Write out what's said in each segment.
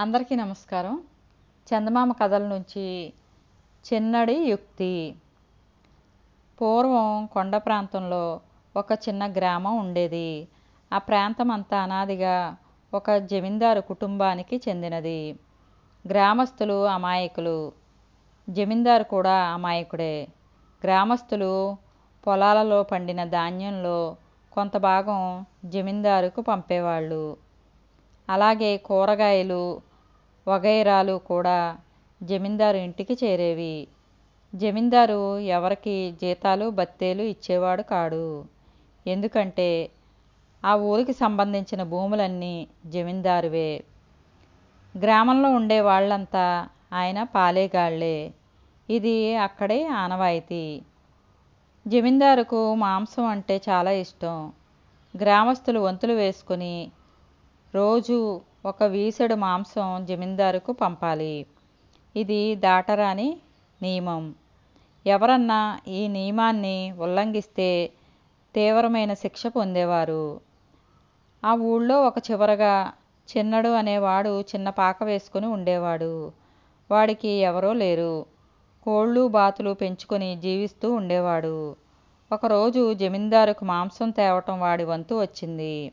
అందరికీ నమస్కారం. చందమామ కథల నుంచి చిన్నడి యుక్తి. పూర్వం కొండ ప్రాంతంలో ఒక చిన్న గ్రామం ఉండేది. ఆ ప్రాంతం అంతా అనాదిగా ఒక జమీందారు కుటుంబానికి చెందినది. గ్రామస్తులు అమాయకులు. జమీందారు కూడా అమాయకుడే. గ్రామస్తులు పొలాలలో పండిన ధాన్యంలో కొంత భాగం జమీందారుకు పంపేవాళ్ళు. అలాగే కూరగాయలు వగైరాలు కూడా జమీందారు ఇంటికి చేరేవి. జమీందారు ఎవరికి జీతాలు బత్తేలు ఇచ్చేవాడు కాడు. ఎందుకంటే ఆ ఊరికి సంబంధించిన భూములన్నీ జమీందారువే. గ్రామంలో ఉండే వాళ్ళంతా ఆయన పాలేగాళ్ళే. ఇది అక్కడే ఆనవాయితీ. జమీందారుకు మాంసం అంటే చాలా ఇష్టం. గ్రామస్తులు వంతులు వేసుకుని రోజు ఒక వీసెడు మాంసం జమీందారుకు పంపాలి. ఇది దాటరాని నియమం. ఎవరన్నా ఈ నియమాన్ని ఉల్లంఘిస్తే తీవ్రమైన శిక్ష పొందేవారు. ఆ ఊళ్ళో ఒక చివరగా చిన్నడు అనేవాడు చిన్న పాక వేసుకుని ఉండేవాడు. వాడికి ఎవరో లేరు. కోళ్ళు బాతులు పెంచుకొని జీవిస్తూ ఉండేవాడు. ఒకరోజు జమీందారుకు మాంసం తేవటం వాడి వంతు వచ్చింది.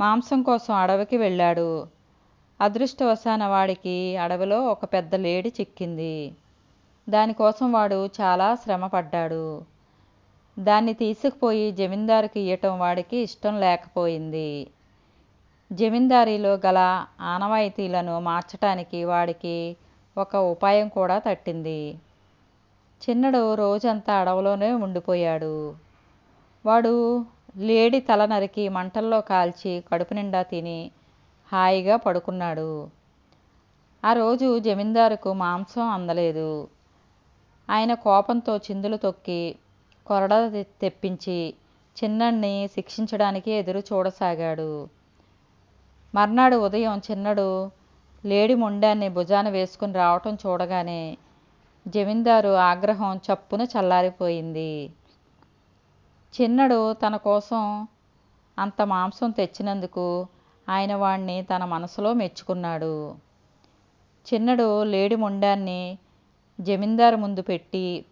మాంసం కోసం అడవికి వెళ్ళాడు. అదృష్టవశాన వాడికి అడవిలో ఒక పెద్ద లేడి చిక్కింది. దానికోసం వాడు చాలా శ్రమ పడ్డాడు దాన్ని తీసుకుపోయి జమీందారుకి ఇయ్యటం వాడికి ఇష్టం లేకపోయింది. జమీందారీలో గల ఆనవాయితీలను మార్చటానికి వాడికి ఒక ఉపాయం కూడా తట్టింది. చిన్నడు రోజంతా అడవిలోనే ఉండిపోయాడు. వాడు లేడి తల నరికి మంటల్లో కాల్చి కడుపు నిండా తిని హాయిగా పడుకున్నాడు. ఆ రోజు జమీందారుకు మాంసం అందలేదు. ఆయన కోపంతో చిందులు తొక్కి కొరడ తెప్పించి చిన్నణ్ణి శిక్షించడానికి ఎదురు చూడసాగాడు. మర్నాడు ఉదయం చిన్నడు లేడి మొండాన్ని భుజాన వేసుకుని రావటం చూడగానే జమీందారు ఆగ్రహం చప్పున చల్లారిపోయింది. చిన్నడు తన కోసం అంత మాంసం తెచ్చినందుకు ఆయన వాణ్ణి తన మనసులో మెచ్చుకున్నాడు. చిన్నడు లేడి మొండాన్ని జమీందారు ముందు పెట్టి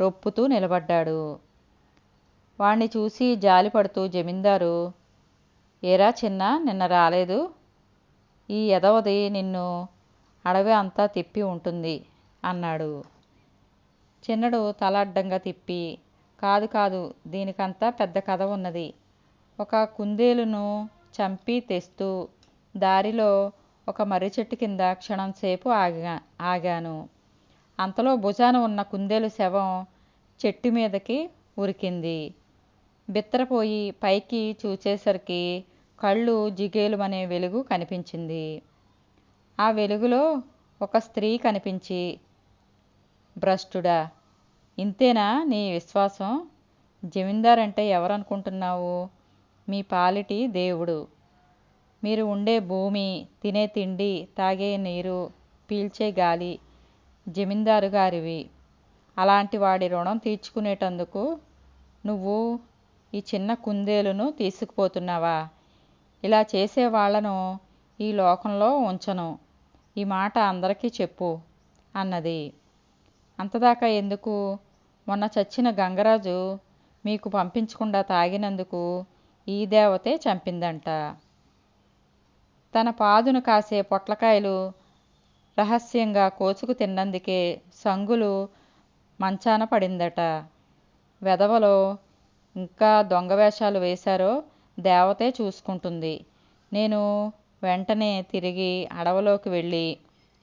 రొప్పుతూ నిలబడ్డాడు. వాణ్ణి చూసి జాలిపడుతూ జమీందారు ఏరా చిన్న నిన్న రాలేదు. ఈ ఎదవది నిన్ను అడవి అంతా తిప్పి ఉంటుంది అన్నాడు. చిన్నడు తల అడ్డంగా తిప్పి కాదు కాదు దీనికంతా పెద్ద కథ ఉన్నది. ఒక కుందేలును చంపి తెస్తూ దారిలో ఒక మర్రి చెట్టు కింద క్షణం సేపు ఆగా ఆగాను. అంతలో భుజాన ఉన్న కుందేలు శవం చెట్టు మీదకి ఉరికింది. బిత్తరపోయి పైకి చూచేసరికి కళ్ళు జిగేలుమనే వెలుగు కనిపించింది. ఆ వెలుగులో ఒక స్త్రీ కనిపించి భ్రష్టుడా ఇంతేనా నీ విశ్వాసం? జమీందార్ అంటే ఎవరనుకుంటున్నావు? మీ పాలిటి దేవుడు. మీరు ఉండే భూమి తినే తిండి తాగే నీరు పీల్చే గాలి జమీందారు గారివి. అలాంటి వాడి రుణం తీర్చుకునేటందుకు నువ్వు ఈ చిన్న కుందేలును తీసుకుపోతున్నావా? ఇలా చేసే వాళ్ళను ఈ లోకంలో ఉంచను. ఈ మాట అందరికీ చెప్పు అన్నది. అంతదాకా ఎందుకు? మొన్న చచ్చిన గంగరాజు మీకు పంపించకుండా తాగినందుకు ఈ దేవతే చంపిందంట. తన పాదును కాసే పొట్లకాయలు రహస్యంగా కోచుకు తిన్నందుకే సంగులు మంచాన పడిందట. వెధవలో ఇంకా దొంగ వేషాలు వేశారో దేవతే చూసుకుంటుంది. నేను వెంటనే తిరిగి అడవిలోకి వెళ్ళి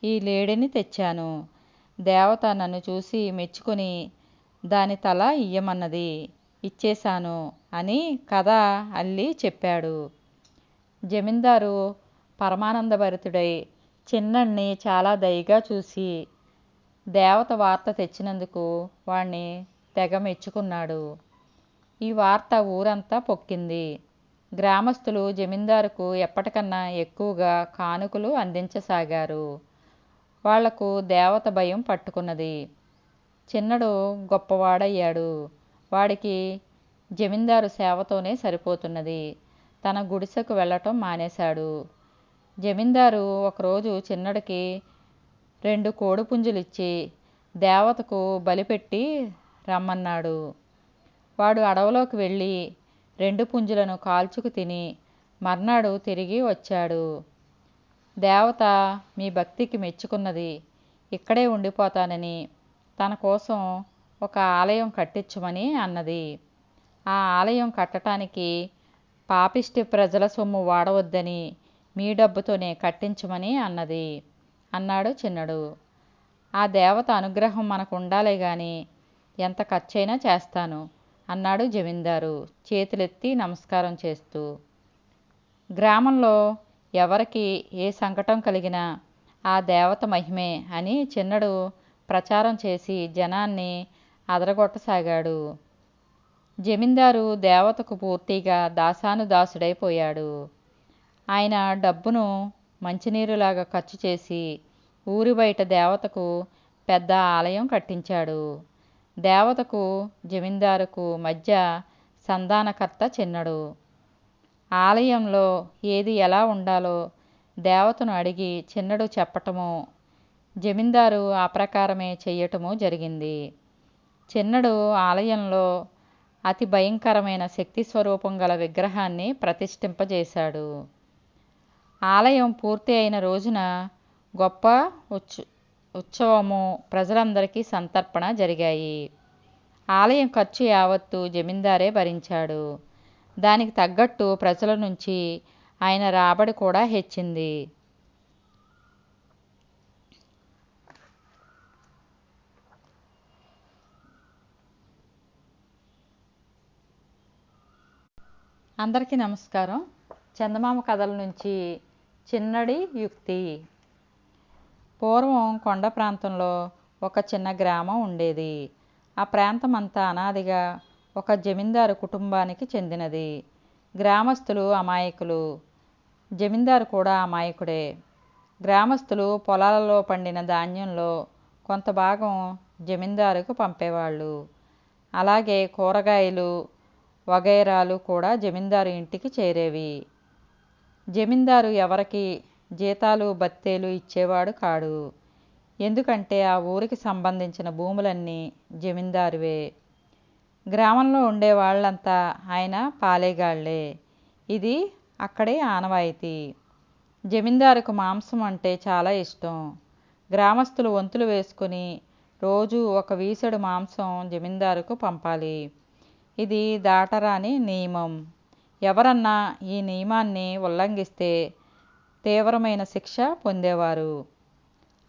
ఈ లేడిని తెచ్చాను. దేవత నన్ను చూసి మెచ్చుకొని దాని తల ఇయ్యమన్నది. ఇచ్చేశాను అని కథ అల్లి చెప్పాడు. జమీందారు పరమానందభరితుడై చిన్నణ్ణి చాలా దయగా చూసి దేవత వార్త తెచ్చినందుకు వాణ్ణి తెగ మెచ్చుకున్నాడు ఈ వార్త ఊరంతా పొక్కింది. గ్రామస్తులు జమీందారుకు ఎప్పటికన్నా ఎక్కువగా కానుకలు అందించసాగారు. వాళ్ళకు దేవత భయం పట్టుకున్నది. చిన్నడు గొప్పవాడయ్యాడు. వాడికి జమీందారు సేవతోనే సరిపోతున్నది. తన గుడిసెకు వెళ్ళటం మానేశాడు. జమీందారు ఒకరోజు చిన్నడికి రెండు కోడిపుంజులిచ్చి దేవతకు బలిపెట్టి రమ్మన్నాడు. వాడు అడవిలోకి వెళ్ళి రెండు పుంజులను కాల్చుకు తిని మర్నాడు తిరిగి వచ్చాడు. దేవత మీ భక్తికి మెచ్చుకున్నది. ఇక్కడే ఉండిపోతానని తన కోసం ఒక ఆలయం కట్టించమని అన్నది. ఆ ఆలయం కట్టడానికి పాపిష్టి ప్రజల సొమ్ము వాడవద్దని మీ డబ్బుతోనే కట్టించమని అన్నది. అన్నాడు చిన్నడు. ఆ దేవత అనుగ్రహం మనకు ఉండాలే గాని ఎంత ఖర్చైనా చేస్తాను అన్నాడు జమీందారు చేతులెత్తి నమస్కారం చేస్తూ. గ్రామంలో ఎవరికి ఏ సంకటం కలిగినా ఆ దేవత మహిమే అని చిన్నడు ప్రచారం చేసి జనాన్ని అదరగొట్టసాగాడు. జమీందారు దేవతకు పూర్తిగా దాసానుదాసుడైపోయాడు. ఆయన డబ్బును మంచినీరులాగా ఖర్చు చేసి ఊరి బయట దేవతకు పెద్ద ఆలయం కట్టించాడు. దేవతకు జమీందారుకు మధ్య సంధానకర్త చిన్నడు. ఆలయంలో ఏది ఎలా ఉండాలో దేవతను అడిగి చిన్నడు చెప్పటము జమీందారు ఆ ప్రకారమే చెయ్యటము జరిగింది. చిన్నడు ఆలయంలో అతి భయంకరమైన శక్తి స్వరూపం గల విగ్రహాన్ని ప్రతిష్ఠింపజేశాడు. ఆలయం పూర్తి అయిన రోజున గొప్ప ఉత్స ఉత్సవము ప్రజలందరికీ సంతర్పణ జరిగాయి. ఆలయం ఖర్చు యావత్తు జమీందారే భరించాడు. దానికి తగ్గట్టు ప్రజల నుంచి ఆయన రాబడి కూడా హెచ్చింది. అందరికీ నమస్కారం. చందమామ కథల నుంచి చిన్నడి యుక్తి. పూర్వం కొండ ప్రాంతంలో ఒక చిన్న గ్రామం ఉండేది. ఆ ప్రాంతం అంతా అనాదిగా ఒక జమీందారు కుటుంబానికి చెందినది. గ్రామస్తులు అమాయకులు. జమీందారు కూడా అమాయకుడే. గ్రామస్తులు పొలాలలో పండిన ధాన్యంలో కొంత భాగం జమీందారుకు పంపేవాళ్ళు. అలాగే కూరగాయలు వగైరాలు కూడా జమీందారు ఇంటికి చేరేవి. జమీందారు ఎవరికి జీతాలు బత్తేలు ఇచ్చేవాడు కాడు. ఎందుకంటే ఆ ఊరికి సంబంధించిన భూములన్నీ జమీందారువే. గ్రామంలో ఉండే వాళ్ళంతా ఆయన పాలేగాళ్ళే. ఇది అక్కడే ఆనవాయితీ. జమీందారుకు మాంసం అంటే చాలా ఇష్టం. గ్రామస్తులు వంతులు వేసుకుని రోజు ఒక వీసెడు మాంసం జమీందారుకు పంపాలి. ఇది దాటరాని నియమం. ఎవరన్నా ఈ నియమాన్ని ఉల్లంఘిస్తే తీవ్రమైన శిక్ష పొందేవారు.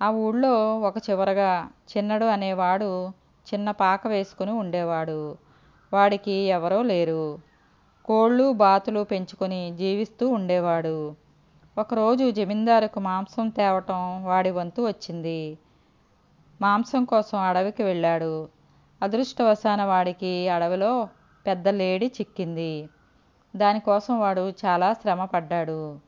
ఆ ఊళ్ళో ఒక చివరగా చిన్నడు అనేవాడు చిన్న పాక వేసుకుని ఉండేవాడు. వాడికి ఎవరో లేరు. కోళ్ళు బాతులు పెంచుకొని జీవిస్తూ ఉండేవాడు. ఒకరోజు జమీందారుకు మాంసం తేవటం వాడి వంతు వచ్చింది. మాంసం కోసం అడవికి వెళ్ళాడు. అదృష్టవశాన వాడికి అడవిలో పెద్ద లేడి చిక్కింది. దానికోసం వాడు చాలా శ్రమ పడ్డాడు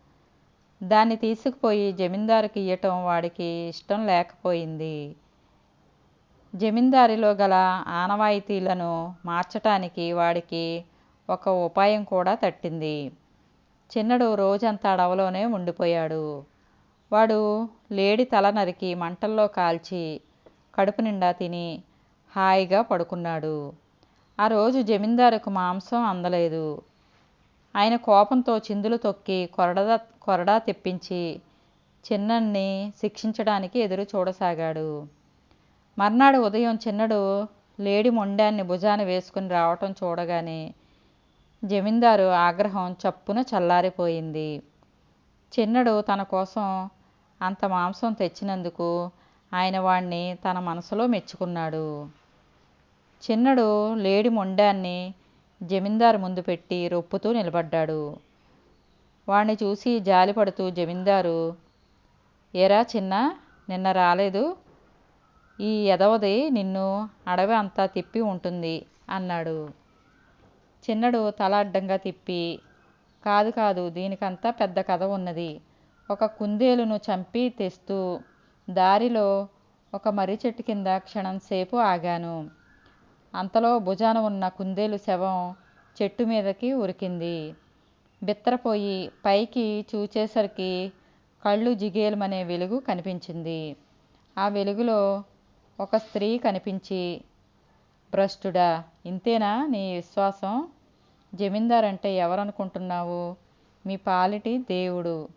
దాన్ని తీసుకుపోయి జమీందారుకి ఇయ్యటం వాడికి ఇష్టం లేకపోయింది. జమీందారిలో గల ఆనవాయితీలను మార్చటానికి వాడికి ఒక ఉపాయం కూడా తట్టింది. చిన్నడు రోజంతా అడవలోనే ఉండిపోయాడు. వాడు లేడి తల నరికి మంటల్లో కాల్చి కడుపు నిండా తిని హాయిగా పడుకున్నాడు. ఆ రోజు జమీందారుకు మాంసం అందలేదు. ఆయన కోపంతో చిందులు తొక్కి కొరడా కొరడా తెప్పించి చిన్నన్ని శిక్షించడానికి ఎదురు చూడసాగాడు. మర్నాడు ఉదయం చిన్నడు లేడి మొండాన్ని భుజాన వేసుకుని రావటం చూడగానే జమీందారు ఆగ్రహం చప్పున చల్లారిపోయింది. చిన్నడు తన కోసం అంత మాంసం తెచ్చినందుకు ఆయన వాణ్ణి తన మనసులో మెచ్చుకున్నాడు. చిన్నడు లేడి మొండాన్ని జమీందారు ముందు పెట్టి రొప్పుతూ నిలబడ్డాడు. వాణ్ణి చూసి జాలిపడుతూ జమీందారు ఏరా చిన్న నిన్న రాలేదు. ఈ ఎదవది నిన్ను అడవి అంతా తిప్పి ఉంటుంది అన్నాడు. చిన్నడు తల అడ్డంగా తిప్పి కాదు కాదు దీనికంతా పెద్ద కథ ఉన్నది. ఒక కుందేలును చంపి తెస్తూ దారిలో ఒక మర్రి చెట్టు కింద క్షణం సేపు ఆగాను. అంతలో భుజాన ఉన్న కుందేలు శవం చెట్టు మీదకి ఉరికింది. బిత్తరపోయి పైకి చూచేసరికి కళ్ళు జిగేలమనే వెలుగు కనిపించింది. ఆ వెలుగులో ఒక స్త్రీ కనిపించి భ్రష్టుడా ఇంతేనా నీ విశ్వాసం? జమీందార్ అంటే ఎవరనుకుంటున్నావు? మీ పాలిటి దేవుడు.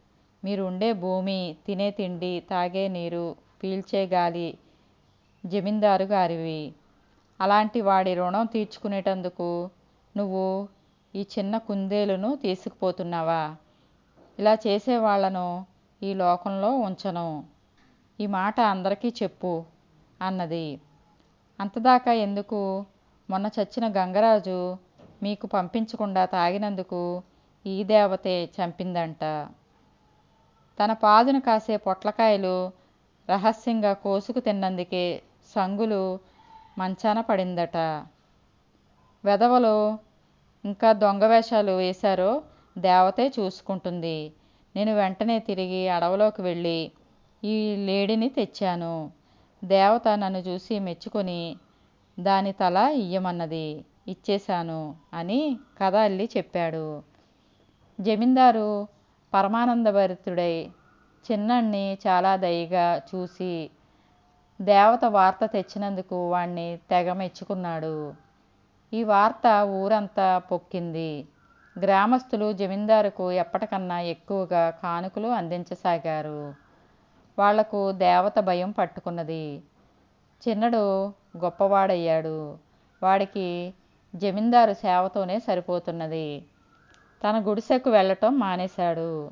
మీరు ఉండే భూమి తినే తిండి తాగే నీరు పీల్చే గాలి జమీందారు గారివి. అలాంటి వాడి రుణం తీర్చుకునేటందుకు నువ్వు ఈ చిన్న కుందేలును తీసుకుపోతున్నావా? ఇలా చేసేవాళ్ళను ఈ లోకంలో ఉంచను. ఈ మాట అందరికీ చెప్పు అన్నది. అంతదాకా ఎందుకు? మొన్న చచ్చిన గంగరాజు మీకు పంపించకుండా తాగినందుకు ఈ దేవతే చంపిందంట. తన పాదును కాసే పొట్లకాయలు రహస్యంగా కోసుకు తిన్నందుకే సంగులు మంచాన పడిందట. వెధవలు ఇంకా దొంగ వేషాలు వేశారో దేవతే చూసుకుంటుంది. నేను వెంటనే తిరిగి అడవిలోకి వెళ్ళి ఈ లేడిని తెచ్చాను. దేవత నన్ను చూసి మెచ్చుకొని దాని తల ఇయ్యమన్నది ఇచ్చేశాను అని కథ అల్లి చెప్పాడు. జమీందారు పరమానందభరితుడై చిన్నణ్ణి చాలా దయగా చూసి దేవత వార్త తెచ్చినందుకు వాణ్ణి తెగ మెచ్చుకున్నాడు. ఈ వార్త ఊరంతా పొక్కింది. గ్రామస్తులు జమీందారుకు ఎప్పటికన్నా ఎక్కువగా కానుకలు అందించసాగారు. వాళ్ళకు దేవత భయం పట్టుకున్నది. చిన్నడు గొప్పవాడయ్యాడు. వాడికి జమీందారు సేవతోనే సరిపోతున్నది. తన గుడిసెకు వెళ్ళటం మానేశాడు.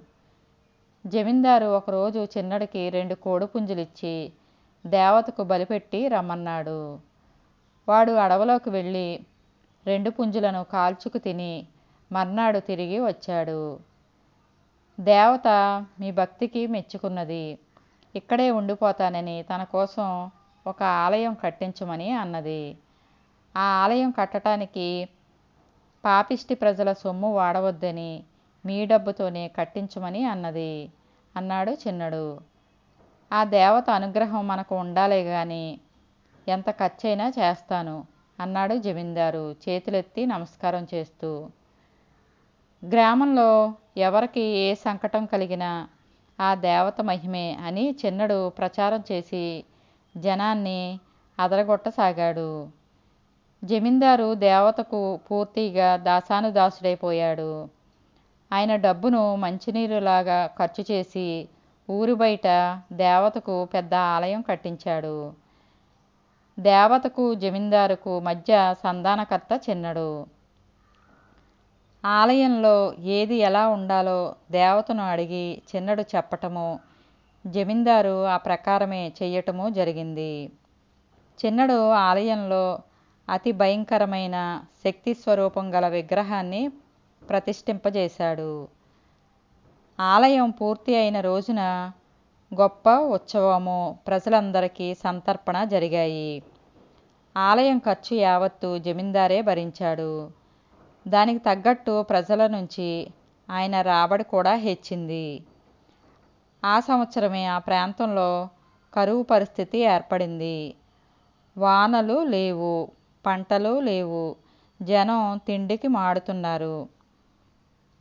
జమీందారు ఒకరోజు చిన్నడికి రెండు కోడిపుంజులిచ్చి దేవతకు బలిపెట్టి రమ్మన్నాడు. వాడు అడవిలోకి వెళ్ళి రెండు పుంజులను కాల్చుకు తిని మర్నాడు తిరిగి వచ్చాడు. దేవత మీ భక్తికి మెచ్చుకున్నది. ఇక్కడే ఉండిపోతానని తన కోసం ఒక ఆలయం కట్టించమని అన్నది. ఆ ఆలయం కట్టడానికి పాపిష్టి ప్రజల సొమ్ము వాడవద్దని మీ డబ్బుతోనే కట్టించమని అన్నది. అన్నాడు చిన్నడు. ఆ దేవత అనుగ్రహం మనకు ఉండాలే కానీ ఎంత ఖర్చైనా చేస్తాను అన్నాడు జమీందారు చేతులెత్తి నమస్కారం చేస్తూ. గ్రామంలో ఎవరికి ఏ సంకటం కలిగినా ఆ దేవత మహిమే అని చిన్నడు ప్రచారం చేసి జనాన్ని అదరగొట్టసాగాడు. జమీందారు దేవతకు పూర్తిగా దాసానుదాసుడైపోయాడు. ఆయన డబ్బును మంచినీరులాగా ఖర్చు చేసి ఊరి బయట దేవతకు పెద్ద ఆలయం కట్టించాడు. దేవతకు జమీందారుకు మధ్య సంధానకర్త చిన్నడు. ఆలయంలో ఏది ఎలా ఉండాలో దేవతను అడిగి చిన్నడు చెప్పటము జమీందారు ఆ ప్రకారమే చెయ్యటము జరిగింది. చిన్నడు ఆలయంలో అతి భయంకరమైన శక్తి స్వరూపం గల విగ్రహాన్ని ప్రతిష్ఠింపజేశాడు. ఆలయం పూర్తి అయిన రోజున గొప్ప ఉత్సవము ప్రజలందరికీ సంతర్పణ జరిగాయి. ఆలయం ఖర్చు యావత్తు జమీందారే భరించాడు. దానికి తగ్గట్టు ప్రజల నుంచి ఆయన రాబడి కూడా హెచ్చింది. ఆ సంవత్సరమే ఆ ప్రాంతంలో కరువు పరిస్థితి ఏర్పడింది. వానలు లేవు పంటలు లేవు జనం తిండికి మాడుతున్నారు.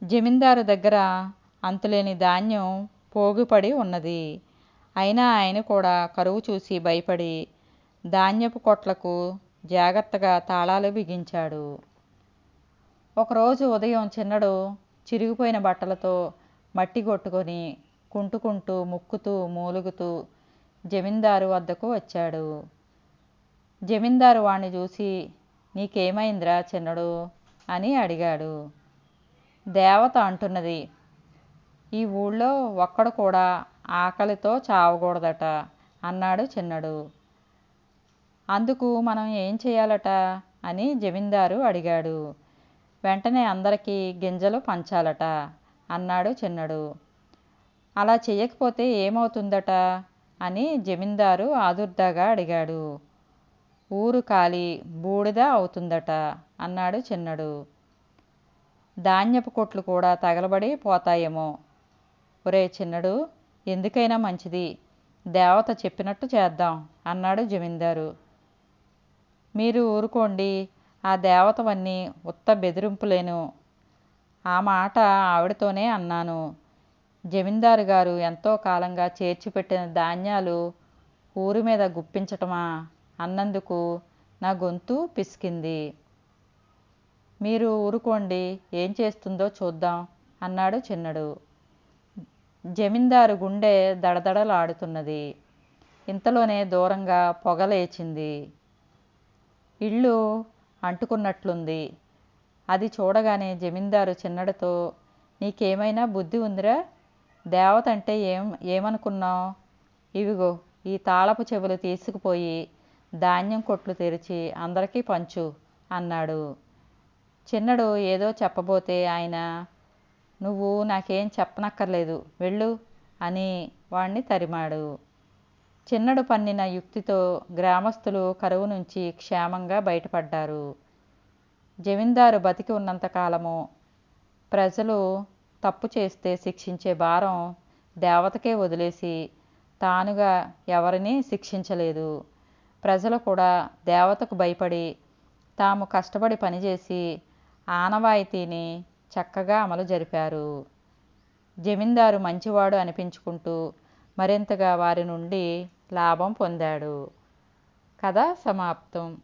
జమీందారు దగ్గర అంతులేని ధాన్యం పోగుపడి ఉన్నది. అయినా ఆయన కూడా కరువు చూసి భయపడి ధాన్యపు కొట్లకు జాగ్రత్తగా తాళాలు బిగించాడు. ఒకరోజు ఉదయం చిన్నడు చిరిగిపోయిన బట్టలతో మట్టి కొట్టుకొని కుంటుకుంటూ ముక్కుతూ మూలుగుతూ జమీందారు వద్దకు వచ్చాడు. జమీందారు వాణ్ణి చూసి నీకేమైందిరా చిన్నడు? అని అడిగాడు. దేవత అంటున్నది ఈ ఊళ్ళో ఒక్కడు కూడా ఆకలితో చావకూడదట అన్నాడు చిన్నడు. అందుకు మనం ఏం చేయాలట? అని జమీందారు అడిగాడు. వెంటనే అందరికీ గింజలు పంచాలట అన్నాడు చిన్నడు. అలా చేయకపోతే ఏమవుతుందట? అని జమీందారు ఆదుర్దాగా అడిగాడు. ఊరు కాలి బూడిద అవుతుందట అన్నాడు చిన్నడు. ధాన్యపు కొట్లు కూడా తగలబడి పోతాయేమో ఒరే చిన్నడు ఎందుకైనా మంచిది. దేవత చెప్పినట్టు చేద్దాం అన్నాడు జమీందారు. మీరు ఊరుకోండి ఆ దేవతవన్నీ ఉత్త బెదిరింపులేను. ఆ మాట ఆవిడతోనే అన్నాను. జమీందారు గారు ఎంతో కాలంగా చేర్చిపెట్టిన ధాన్యాలు ఊరి మీద గుప్పించటమా అన్నందుకు నా గొంతు పిసికింది. మీరు ఊరుకోండి ఏం చేస్తుందో చూద్దాం అన్నాడు చిన్నడు. జమీందారు గుండె దడదడలాడుతున్నది. ఇంతలోనే దూరంగా పొగ లేచింది. ఇల్లు అంటుకున్నట్లుంది. అది చూడగానే జమీందారు చిన్నడితో నీకేమైనా బుద్ధి ఉందిరా? దేవత అంటే ఏం ఏమనుకున్నావు? ఇవిగో ఈ తాళపు చెవులు తీసుకుపోయి ధాన్యం కొట్లు తెరిచి అందరికీ పంచు అన్నాడు. చిన్నడు ఏదో చెప్పబోతే ఆయన నువ్వు నాకేం చెప్పనక్కర్లేదు వెళ్ళు అని వాణ్ణి తరిమాడు. చిన్నడు పన్నిన యుక్తితో గ్రామస్తులు కరువు నుంచి క్షేమంగా బయటపడ్డారు. జమీందారు బతికి ఉన్నంతకాలము ప్రజలు తప్పు చేస్తే శిక్షించే భారం దేవతకే వదిలేసి తానుగా ఎవరిని శిక్షించలేదు. ప్రజలు కూడా దేవతకు భయపడి తాము కష్టపడి పనిచేసి ఆనవాయితీని చక్కగా అమలు జరిపారు. జమీందారు మంచివాడు అనిపించుకుంటూ మరింతగా వారి నుండి లాభం పొందాడు. కథ సమాప్తం.